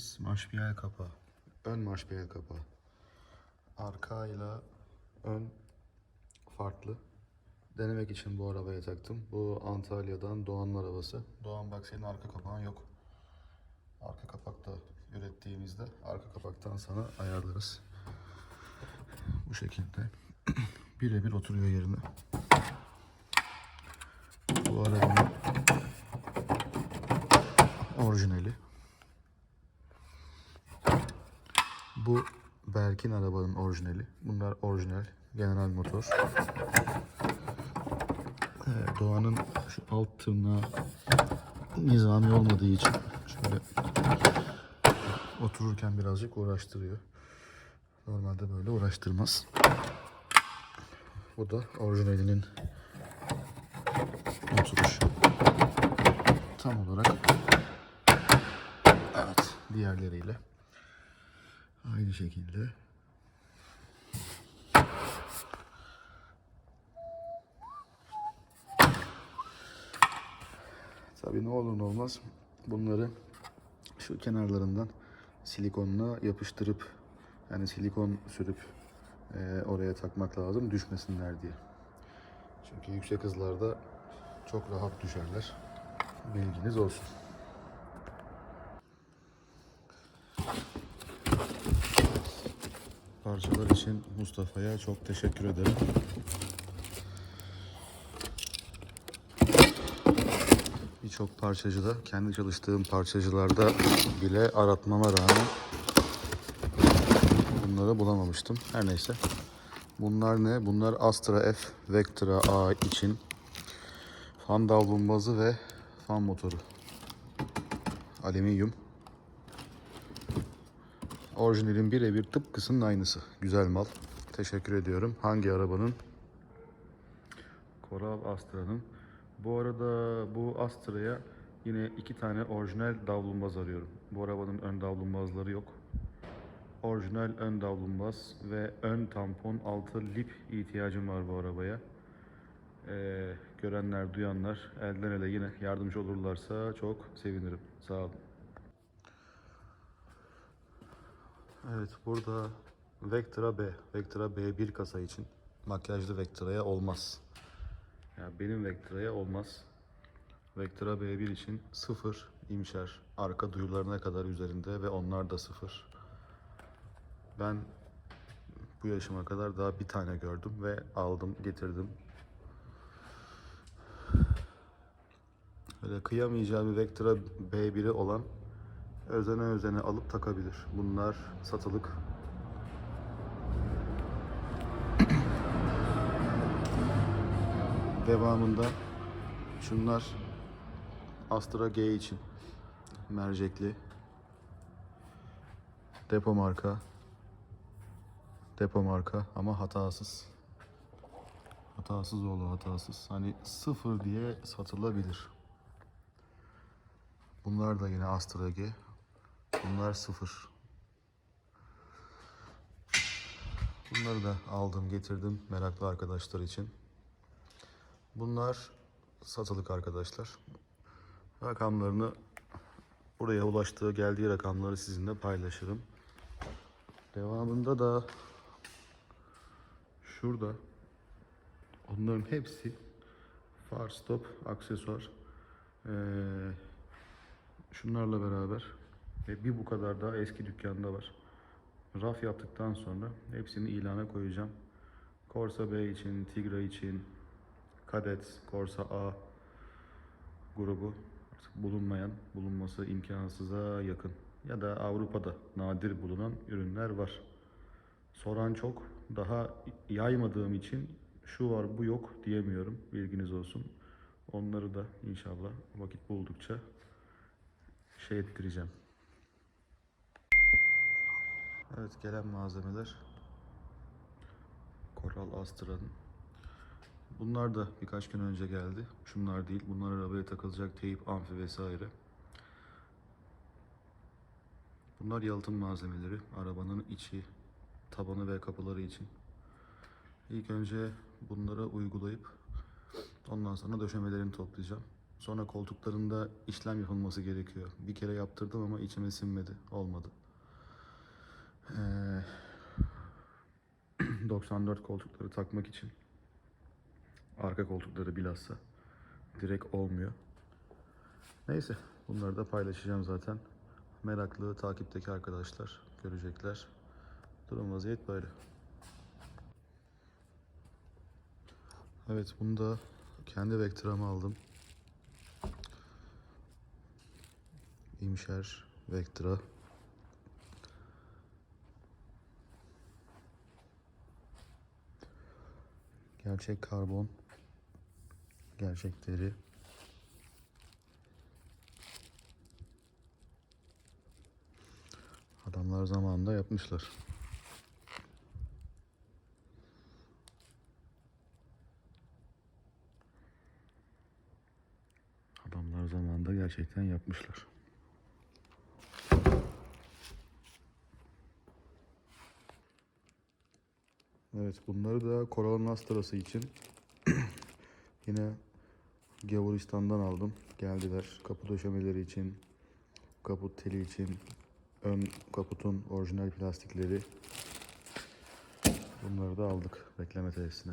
bahsettiğimiz marşpiyel kapağı. Ön marşpiyel kapağı. Arkayla ön farklı. Denemek için bu arabaya taktım. Bu Antalya'dan Doğan'ın arabası. Doğan bak senin arka kapağın yok. Arka kapakta ürettiğimizde arka kapaktan sana ayarlarız. Bu şekilde. Birebir oturuyor yerine. Bu arabanın orijinali. Bu Berk'in arabanın orijinali. Bunlar orijinal. General Motor. Ee, Doğan'ın şu alt tırnağı nizami olmadığı için şöyle otururken birazcık uğraştırıyor. Normalde böyle uğraştırmaz. Bu da orijinalinin oturuşu. Tam olarak evet diğerleriyle aynı şekilde Tabii ne olur ne olmaz bunları şu kenarlarından silikonla yapıştırıp yani silikon sürüp e, oraya takmak lazım düşmesinler diye. Çünkü yüksek hızlarda çok rahat düşerler. Bilginiz olsun. Parçalar için Mustafa'ya çok teşekkür ederim. Birçok parçacıda, kendi çalıştığım parçacılarda bile aratmama rağmen bunları bulamamıştım. Her neyse. Bunlar ne? Bunlar Astra F Vectra A için fan davlumbazı ve fan motoru. Alüminyum. Orijinalin birebir tıpkısının aynısı. Güzel mal. Teşekkür ediyorum. Hangi arabanın? Coral Astra'nın. Bu arada bu Astra'ya yine iki tane orijinal davlumbaz arıyorum. Bu arabanın ön davlumbazları yok. Orijinal ön davlumbaz ve ön tampon altı lip ihtiyacım var bu arabaya. Ee, görenler, duyanlar elden ele yine yardımcı olurlarsa çok sevinirim. Sağ olun. Evet burada Vectra B, Vectra B1 kasa için makyajlı Vectra'ya olmaz. Ya benim Vectra'ya olmaz. Vectra B1 için sıfır imşer. Arka duyularına kadar üzerinde ve onlar da sıfır. Ben bu yaşıma kadar daha bir tane gördüm ve aldım, getirdim. Öyle kıyamayacağı bir Vectra B1'i olan özene özene alıp takabilir. Bunlar satılık. Devamında şunlar Astra G için mercekli. Depo marka. Depo marka ama hatasız. Hatasız oğlu hatasız. Hani sıfır diye satılabilir. Bunlar da yine Astra G bunlar sıfır bunları da aldım getirdim meraklı arkadaşlar için Bunlar satılık arkadaşlar. Rakamlarını buraya ulaştığı geldiği rakamları sizinle paylaşırım. Devamında da şurada onların hepsi far stop aksesuar. Ee, şunlarla beraber ve bir bu kadar daha eski dükkanda var. Raf yaptıktan sonra hepsini ilana koyacağım. Corsa B için, Tigra için, Kadet, Corsa A grubu artık bulunmayan, bulunması imkansıza yakın ya da Avrupa'da nadir bulunan ürünler var. Soran çok, daha yaymadığım için şu var bu yok diyemiyorum. Bilginiz olsun. Onları da inşallah vakit buldukça şey ettireceğim. Evet gelen malzemeler Coral Astra'nın Bunlar da birkaç gün önce geldi. Şunlar değil. Bunlar arabaya takılacak teyip, amfi vesaire. Bunlar yalıtım malzemeleri. Arabanın içi, tabanı ve kapıları için. İlk önce bunları uygulayıp ondan sonra döşemelerini toplayacağım. Sonra koltuklarında işlem yapılması gerekiyor. Bir kere yaptırdım ama içime sinmedi. Olmadı. 94 koltukları takmak için arka koltukları bilhassa direkt olmuyor. Neyse bunları da paylaşacağım zaten. Meraklı takipteki arkadaşlar görecekler. Durum vaziyet böyle. Evet bunu da kendi Vectra'ma aldım. İmşer Vectra. Gerçek karbon. Gerçek deri. Adamlar zamanında yapmışlar. Adamlar zamanında gerçekten yapmışlar. Evet bunları da Coral Nastrası için yine Gavuristan'dan aldım. Geldiler kapı döşemeleri için, kaput teli için, ön kaputun orijinal plastikleri. Bunları da aldık bekleme tesisine.